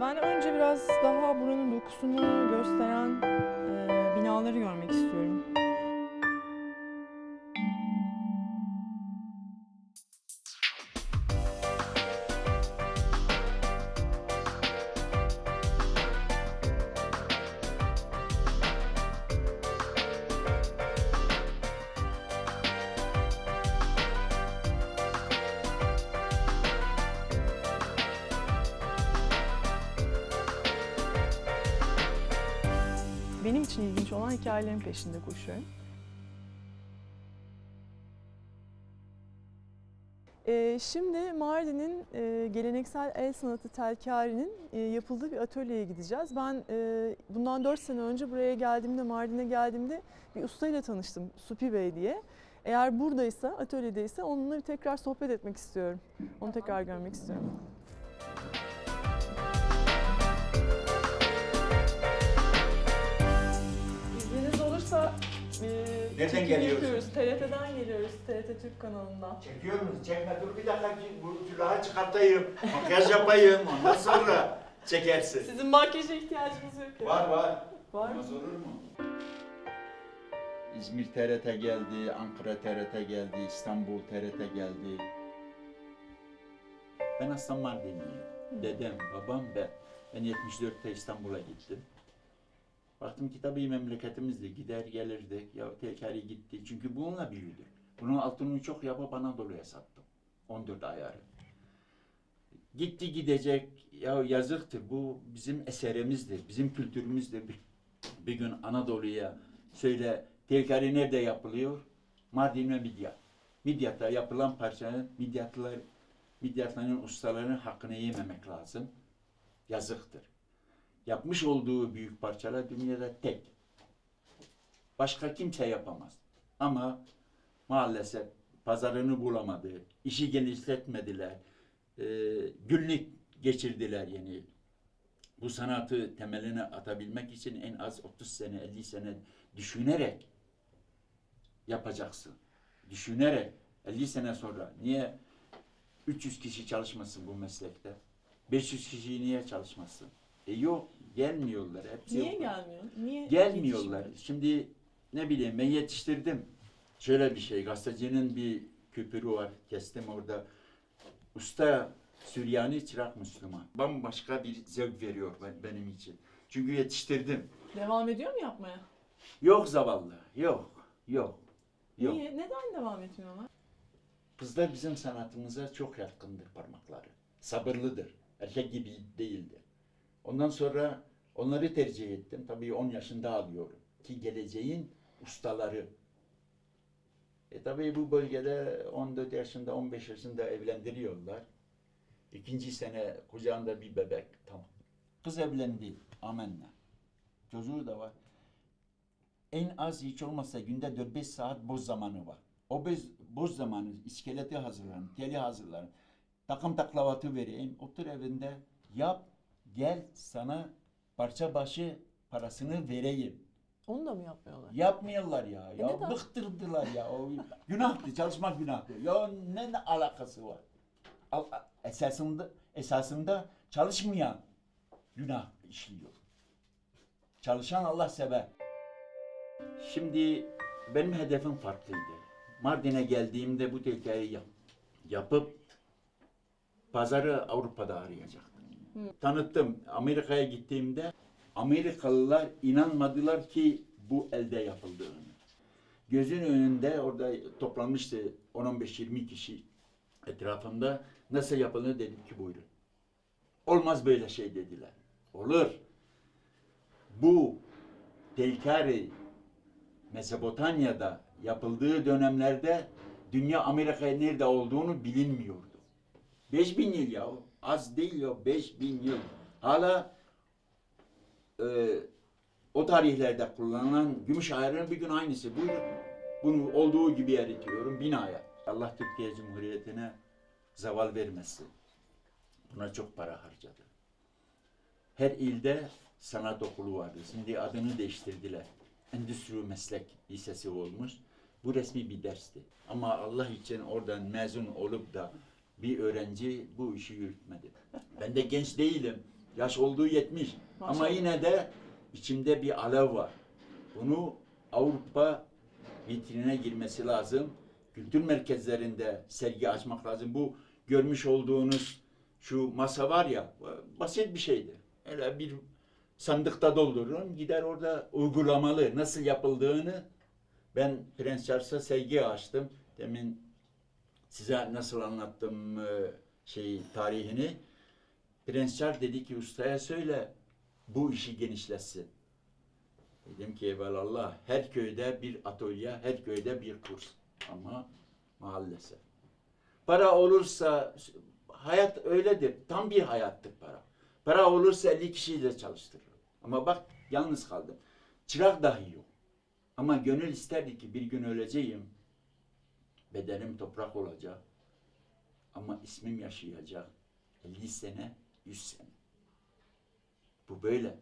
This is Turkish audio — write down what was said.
Ben önce biraz daha buranın dokusunu gösteren e, binaları görmek istiyorum. Benim için ilginç olan hikayelerin peşinde koşuyorum. Ee, şimdi Mardin'in e, geleneksel el sanatı telkari'nin e, yapıldığı bir atölyeye gideceğiz. Ben e, bundan 4 sene önce buraya geldiğimde, Mardin'e geldiğimde bir ustayla tanıştım, Supi Bey diye. Eğer buradaysa, atölyedeyse onunla bir tekrar sohbet etmek istiyorum. Onu tekrar görmek istiyorum. Nereden çekim geliyorsun? yapıyoruz. TRT'den geliyoruz, TRT Türk kanalından. Çekiyor musun? Çekme dur bir dakika ki bu külahı çıkartayım. Makyaj yapayım ondan sonra çekersin. Sizin makyaja ihtiyacınız yok ya. Var var. Var mı? Olmaz olur mu? İzmir TRT geldi, Ankara TRT geldi, İstanbul TRT geldi. Ben aslında Mardinliyim. Dedem, babam ben. Ben 74'te İstanbul'a gittim. Baktım ki tabii memleketimizdi. Gider gelirdik. Ya tekeri gitti. Çünkü bununla büyüdük. Bunun altını çok yapıp Anadolu'ya sattım. 14 ayarı. Gitti gidecek. Ya yazıktır. Bu bizim eserimizdir. Bizim kültürümüzdür. Bir, bir gün Anadolu'ya söyle tekeri nerede yapılıyor? Mardin ve Midyat. Midyat'ta yapılan parçanın Midyatlılar Midyatların ustalarının hakkını yememek lazım. Yazıktır. Yapmış olduğu büyük parçalar dünyada tek. Başka kimse yapamaz. Ama maalesef pazarını bulamadı, işi genişletmediler, e, günlük geçirdiler yani. Bu sanatı temeline atabilmek için en az 30 sene, 50 sene düşünerek yapacaksın. Düşünerek 50 sene sonra niye 300 kişi çalışmasın bu meslekte? 500 kişi niye çalışmasın? E yok, gelmiyorlar. Hepsi Niye yok. gelmiyor? Niye Gelmiyorlar. yetişmiyor? Şimdi ne bileyim ben yetiştirdim. Şöyle bir şey, gazetecinin bir küpürü var. Kestim orada. Usta Süryani çırak Müslüman. Bambaşka bir zevk veriyor ben- benim için. Çünkü yetiştirdim. Devam ediyor mu yapmaya? Yok zavallı. Yok. Yok. Yok. Niye? Neden devam etmiyorlar? Kızlar bizim sanatımıza çok yatkındır parmakları. Sabırlıdır. Erkek gibi değildir. Ondan sonra onları tercih ettim. Tabii 10 yaşında alıyorum. Ki geleceğin ustaları. E tabii bu bölgede 14 yaşında, 15 yaşında evlendiriyorlar. İkinci sene kucağında bir bebek. Tamam. Kız evlendi. Amenna. Çocuğu da var. En az hiç olmazsa günde 4-5 saat boz zamanı var. O boz, boz zamanı iskeleti hazırlarım, teli hazırlarım. Takım taklavatı vereyim. Otur evinde yap, gel sana parça başı parasını vereyim. Onu da mı yapmıyorlar? Yapmıyorlar ya. Ya neden? bıktırdılar ya. O günahtı, çalışmak günahtı. Ya ne, ne alakası var? Al- Esasında esasında çalışmayan günah işliyor. Çalışan Allah sever. Şimdi benim hedefim farklıydı. Mardin'e geldiğimde bu hikayeyi yap, yapıp pazarı Avrupa'da arayacaktım. Tanıttım. Amerika'ya gittiğimde Amerikalılar inanmadılar ki bu elde yapıldığını. Gözün önünde orada toplanmıştı 10-15-20 kişi etrafımda. Nasıl yapılır dedim ki buyurun. Olmaz böyle şey dediler. Olur. Bu Telkari Mezopotamya'da yapıldığı dönemlerde dünya Amerika'ya nerede olduğunu bilinmiyordu. 5000 yıl ya. Az değil ya 5000 yıl. Hala e, o tarihlerde kullanılan gümüş ayarının bir gün aynısı. Buyurun. Bunu olduğu gibi eritiyorum binaya. Allah Türkiye Cumhuriyeti'ne zeval vermesin. Buna çok para harcadı. Her ilde sanat okulu vardı. Şimdi adını değiştirdiler. Endüstri Meslek Lisesi olmuş. Bu resmi bir dersti. Ama Allah için oradan mezun olup da bir öğrenci bu işi yürütmedi. Ben de genç değilim. Yaş olduğu 70. Ama Maşallah. yine de içimde bir alev var. Bunu Avrupa vitrine girmesi lazım. Kültür merkezlerinde sergi açmak lazım. Bu görmüş olduğunuz şu masa var ya basit bir şeydir. Öyle bir sandıkta doldururum. Gider orada uygulamalı nasıl yapıldığını ben Prens Charles'a sergi açtım. Demin size nasıl anlattım şey tarihini. Prens Charles dedi ki ustaya söyle bu işi genişletsin. Dedim ki evvelallah her köyde bir atölye, her köyde bir kurs. Ama maalesef. Para olursa hayat öyledir. Tam bir hayattır para. Para olursa 50 kişiyi de çalıştırır. Ama bak yalnız kaldım. Çırak dahi yok. Ama gönül isterdi ki bir gün öleceğim. Bedenim toprak olacak. Ama ismim yaşayacak. 50 sene, 100 sene. Bu böyle.